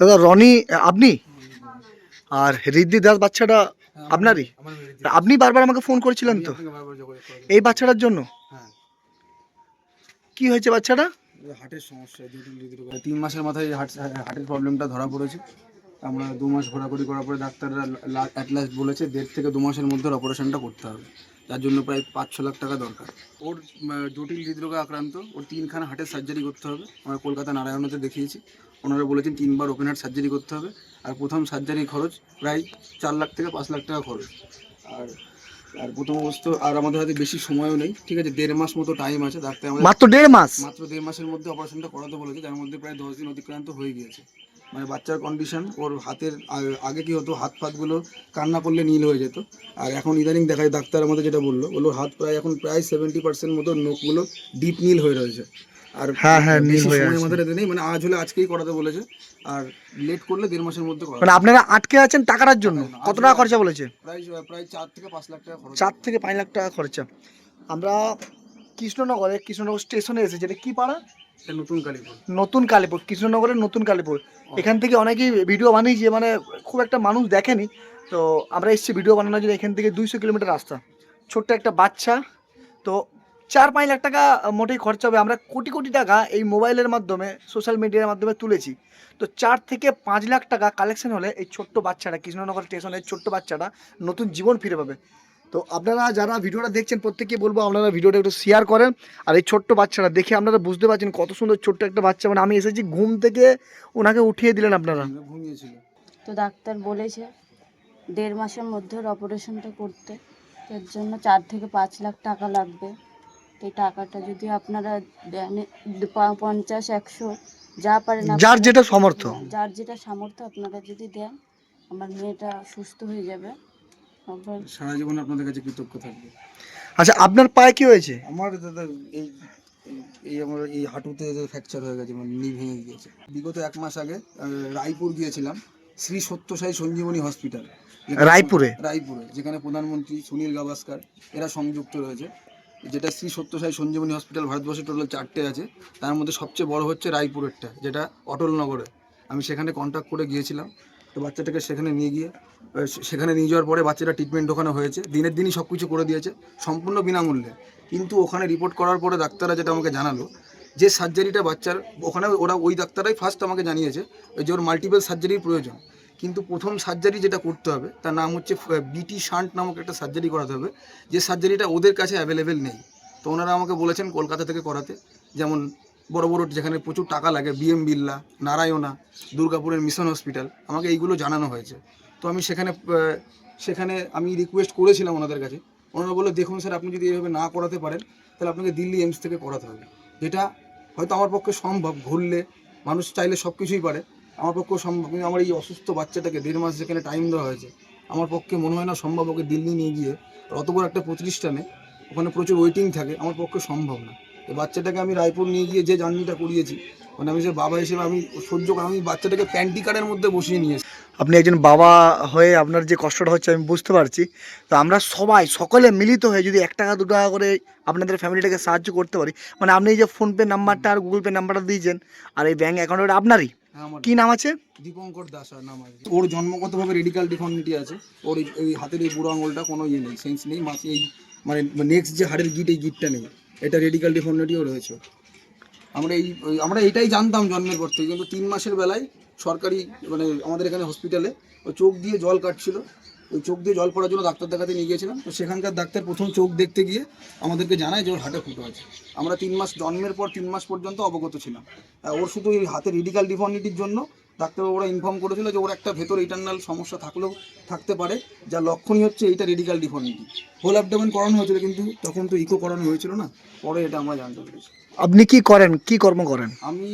দাদা রনি আপনি? আর রিদ্ধি দাস বাচ্চাটা আপনারই? আপনি বারবার আমাকে ফোন করেছিলেন তো। এই বাচ্চাটার জন্য? হ্যাঁ। কি হয়েছে বাচ্চাটা? হার্টের সমস্যা তিন মাসের মাথায় হার্টের প্রবলেমটা ধরা পড়েছে। আমরা দু মাস ঘোরাঘুরি করার পরে ডাক্তাররা অ্যাট লাস্ট বলেছে দেড় থেকে দু মাসের মধ্যে অপারেশনটা করতে হবে। তার জন্য প্রায় পাঁচ ছ লাখ টাকা দরকার। ওর জটিল হৃদরোগে আক্রান্ত। ওর তিনখানা হার্টের সার্জারি করতে হবে। আমরা কলকাতা নারায়ণতে দেখিয়েছি। ওনারা বলেছেন তিনবার ওপেন হার্ট সার্জারি করতে হবে। আর প্রথম সার্জারি খরচ প্রায় চার লাখ থেকে পাঁচ লাখ টাকা খরচ। আর আর প্রথম অবস্থা আর আমাদের হাতে বেশি সময়ও নেই। ঠিক আছে দেড় মাস মতো টাইম আছে। ডাক্তার আমাদের মাত্র দেড় মাস? মাত্র দেড় মাসের মধ্যে অপারেশনটা করাতে বলেছে যার মধ্যে প্রায় দশ দিন অতিক্রান্ত হয়ে গিয়েছে। মানে বাচ্চার কন্ডিশন ওর হাতের আগে কি হতো হাত ফাতগুলো কান্না করলে নীল হয়ে যেত। আর এখন ইদানিং দেখায় ডাক্তার আমাদের যেটা বলল বলল হাত প্রায় এখন প্রায় সেভেন্টি পার্সেন্ট মতো নখগুলো ডিপ নীল হয়ে রয়েছে। আর হ্যাঁ, হ্যাঁ, নীল হয়ে আছে। আমাদের হাতে নেই মানে আজ হলে আজকেই করাতে বলেছে। আর লেট করলে দেড় মাসের মধ্যে মানে আপনারা আটকে আছেন টাকাটার জন্য? কত টাকা খরচা বলেছে? প্রায় প্রায় চার থেকে পাঁচ লাখ টাকা খরচ। চার থেকে পাঁচ লাখ টাকা খরচা। আমরা কৃষ্ণনগরে কৃষ্ণনগর স্টেশনে এসেছি। এটা কি পাড়া? নতুন কালীপুর। নতুন কালীপুর কৃষ্ণনগরের নতুন কালীপুর। এখান থেকে অনেকেই ভিডিও বানিয়েছে মানে খুব একটা মানুষ দেখেনি। তো আমরা এসেছি ভিডিও বানানোর জন্য এখান থেকে দুইশো কিলোমিটার রাস্তা। ছোট্ট একটা বাচ্চা। তো চার পাঁচ লাখ টাকা মোটেই খরচা হবে। আমরা কোটি কোটি টাকা এই মোবাইলের মাধ্যমে সোশ্যাল মিডিয়ার মাধ্যমে তুলেছি। তো চার থেকে পাঁচ লাখ টাকা কালেকশন হলে এই ছোট্ট বাচ্চাটা কৃষ্ণনগর স্টেশনের ছোট্ট বাচ্চাটা নতুন জীবন ফিরে পাবে। তো আপনারা যারা ভিডিওটা দেখছেন প্রত্যেককে বলব আপনারা ভিডিওটা একটু শেয়ার করেন। আর এই ছোট্ট বাচ্চাটা দেখে আপনারা বুঝতে পারছেন কত সুন্দর ছোট্ট একটা বাচ্চা। মানে আমি এসেছি ঘুম থেকে ওনাকে উঠিয়ে দিলেন আপনারা। তো ডাক্তার বলেছে দেড় মাসের মধ্যে অপারেশনটা করতে। এর জন্য চার থেকে পাঁচ লাখ টাকা লাগবে। তো এই টাকাটা যদি আপনারা দেন পঞ্চাশ একশো যা পারেন যার যেটা সামর্থ্য। যার যেটা সামর্থ্য আপনারা যদি দেন আমার মেয়েটা সুস্থ হয়ে যাবে। সারা জীবন আপনাদের কাছে কৃতজ্ঞ থাকবে। আচ্ছা আপনার পায়ে কি হয়েছে? আমার দাদা এই এই- আমার এই হাঁটুতে ফ্র্যাকচার হয়ে গেছে মানে নি ভেঙে গিয়েছে। বিগত এক মাস আগে রায়পুর গিয়েছিলাম শ্রী সত্যসাই সঞ্জীবনী হসপিটাল। রায়পুরে? রায়পুরে যেখানে প্রধানমন্ত্রী সুনীল গাভাস্কার এরা সংযুক্ত রয়েছে। যেটা শ্রী সত্যসাই সঞ্জীবনী হসপিটাল ভারতবর্ষে টোটাল চারটে আছে। তার মধ্যে সবচেয়ে বড় হচ্ছে রায়পুরেরটা যেটা অটলনগরে। আমি সেখানে কন্ট্যাক্ট করে গিয়েছিলাম। তো বাচ্চাটাকে সেখানে নিয়ে গিয়ে সেখানে নিয়ে যাওয়ার পরে বাচ্চাটা ট্রিটমেন্ট ওখানে হয়েছে। দিনের দিনই সব কিছু করে দিয়েছে, সম্পূর্ণ বিনামূল্যে। কিন্তু ওখানে রিপোর্ট করার পরে ডাক্তাররা যেটা আমাকে জানালো, যে সার্জারিটা বাচ্চার, ওখানে ওরা ওই ডাক্তাররাই ফার্স্ট আমাকে জানিয়েছে যে ওর মাল্টিপল সার্জারির প্রয়োজন। কিন্তু প্রথম সার্জারি যেটা করতে হবে, তার নাম হচ্ছে বিটি শান্ট নামক একটা সার্জারি করাতে হবে, যে সার্জারিটা ওদের কাছে অ্যাভেলেবেল নেই। তো ওনারা আমাকে বলেছেন কলকাতা থেকে করাতে, যেমন বড় বড় যেখানে প্রচুর টাকা লাগে বিএম বিল্লা নারায়ণা দুর্গাপুরের মিশন হসপিটাল আমাকে এইগুলো জানানো হয়েছে। তো আমি সেখানে সেখানে আমি রিকোয়েস্ট করেছিলাম ওনাদের কাছে। ওনারা বলল, দেখুন স্যার আপনি যদি এইভাবে না করাতে পারেন, তাহলে আপনাকে দিল্লি এইমস থেকে করাতে হবে। যেটা হয়তো আমার পক্ষে সম্ভব, ঘুরলে মানুষ চাইলে সব কিছুই পারে। আমার পক্ষে সম্ভব, কিন্তু আমার এই অসুস্থ বাচ্চাটাকে দেড় মাস যেখানে টাইম দেওয়া হয়েছে, আমার পক্ষে মনে হয় না সম্ভব ওকে দিল্লি নিয়ে গিয়ে অত বড় একটা প্রতিষ্ঠানে, ওখানে প্রচুর ওয়েটিং থাকে, আমার পক্ষে সম্ভব না। এই বাচ্চাটাকে আমি রায়পুর নিয়ে গিয়ে যে জার্নিটা করিয়েছি মানে আমি যে বাবা হিসেবে আমি সহ্য করে আমি বাচ্চাটাকে প্যান্টি কার্ডের মধ্যে বসিয়ে নিয়েছি আপনি একজন বাবা হয়ে আপনার যে কষ্টটা হচ্ছে আমি বুঝতে পারছি। তো আমরা সবাই সকলে মিলিত হয়ে যদি এক টাকা দু টাকা করে আপনাদের ফ্যামিলিটাকে সাহায্য করতে পারি মানে আপনি এই যে ফোনপে নাম্বারটা আর গুগল পে নাম্বারটা দিয়েছেন আর এই ব্যাঙ্ক অ্যাকাউন্টটা আপনারই? হ্যাঁ আমার। কি নাম আছে? দীপঙ্কর দাস আর নাম আছে। ওর জন্মগতভাবে রেডিকাল ডিফর্মিটি আছে। ওর এই- হাতের এই বুড়ো আঙুলটা কোনো ইয়ে নেই সেন্স নেই। মাঝে এই মানে নেক্সট যে হাড়ের গিট এই গিটটা নেই। এটা রেডিকাল ডিফর্মিটিও রয়েছে। আমরা এই আমরা এটাই জানতাম জন্মের পর থেকে, কিন্তু তিন মাসের বেলায় সরকারি মানে আমাদের এখানে হসপিটালে ওই চোখ দিয়ে জল কাটছিল। ওই চোখ দিয়ে জল পড়ার জন্য ডাক্তার দেখাতে নিয়ে গিয়েছিলাম। তো সেখানকার ডাক্তার প্রথম চোখ দেখতে গিয়ে আমাদেরকে জানায় যে ওর হাটে ফুটো আছে আমরা তিন মাস, জন্মের পর তিন মাস পর্যন্ত অবগত ছিলাম। ওর শুধু এই হাতের রেডিকাল ডিফর্মিটির জন্য ডাক্তারবাবুরা ইনফর্ম করেছিল যে ওর একটা ভেতর ইন্টারনাল সমস্যা থাকলেও থাকতে পারে যা লক্ষণই হচ্ছে এইটা রেডিকাল ডিফর্মিটি হোল অ্যাবডোমেন করানো হয়েছিল কিন্তু তখন তো ইকো করানো হয়েছিল না পরে এটা আমরা জানতে পেরেছি। আপনি কি করেন? কি কর্ম করেন? আমি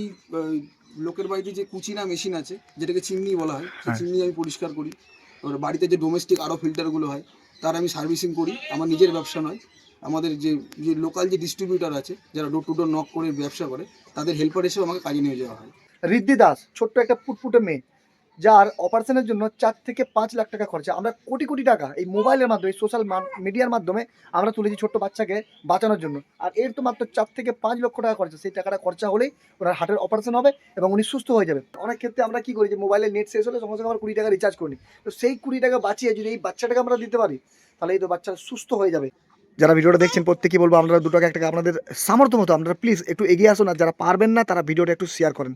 লোকের বাড়িতে যে কুচিনা মেশিন আছে যেটাকে চিমনি বলা হয় সেই হ্যাঁ। চিমনি আমি পরিষ্কার করি। এবার বাড়িতে যে ডোমেস্টিক আরও ফিল্টারগুলো হয় তার আমি সার্ভিসিং করি। আমার নিজের ব্যবসা নয় আমাদের যে যে লোকাল যে ডিস্ট্রিবিউটার আছে যারা ডোর টু ডোর নক করে ব্যবসা করে তাদের হেল্পার হিসেবে আমাকে কাজে নিয়ে যাওয়া হয়। রিদ্ধি দাস, ছোট্ট একটা ফুটফুটে মেয়ে, যার অপারেশনের জন্য চার থেকে পাঁচ লাখ টাকা খরচা। আমরা কোটি কোটি টাকা এই মোবাইলের মাধ্যমে সোশ্যাল মিডিয়ার মাধ্যমে আমরা তুলেছি ছোট্ট বাচ্চাকে বাঁচানোর জন্য। আর এর তো মাত্র চার থেকে পাঁচ লক্ষ টাকা খরচা। সেই টাকাটা খরচা হলেই ওনার হার্টের অপারেশন হবে এবং উনি সুস্থ হয়ে যাবে। অনেক ক্ষেত্রে আমরা কি করি যে মোবাইলের নেট শেষ হলে সঙ্গে সঙ্গে আমরা কুড়ি টাকা রিচার্জ করি তো সেই কুড়ি টাকা বাঁচিয়ে যদি এই বাচ্চাটাকে আমরা দিতে পারি, তাহলে এই তো বাচ্চা সুস্থ হয়ে যাবে। যারা ভিডিওটা দেখছেন প্রত্যেকেই বলব আপনারা দু টাকা এক টাকা আপনাদের সামর্থ্য মতো, আপনারা প্লিজ একটু এগিয়ে আসুন আর যারা পারবেন না, তারা ভিডিওটা একটু শেয়ার করেন।